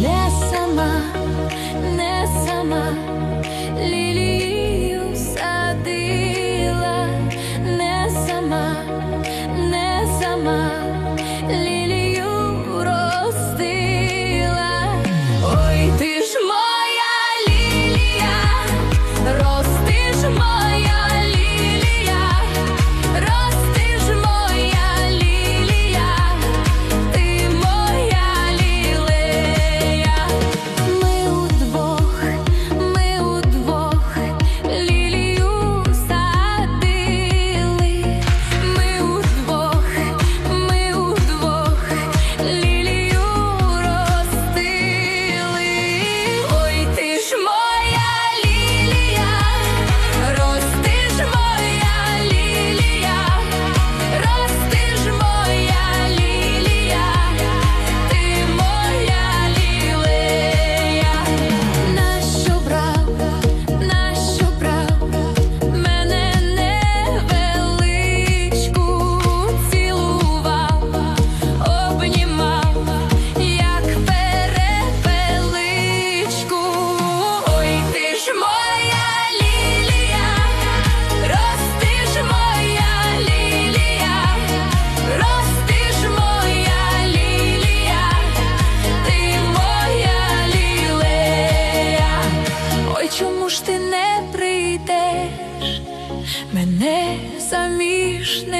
Не сама, не сама лілію садила, не сама, не сама. не заміжне.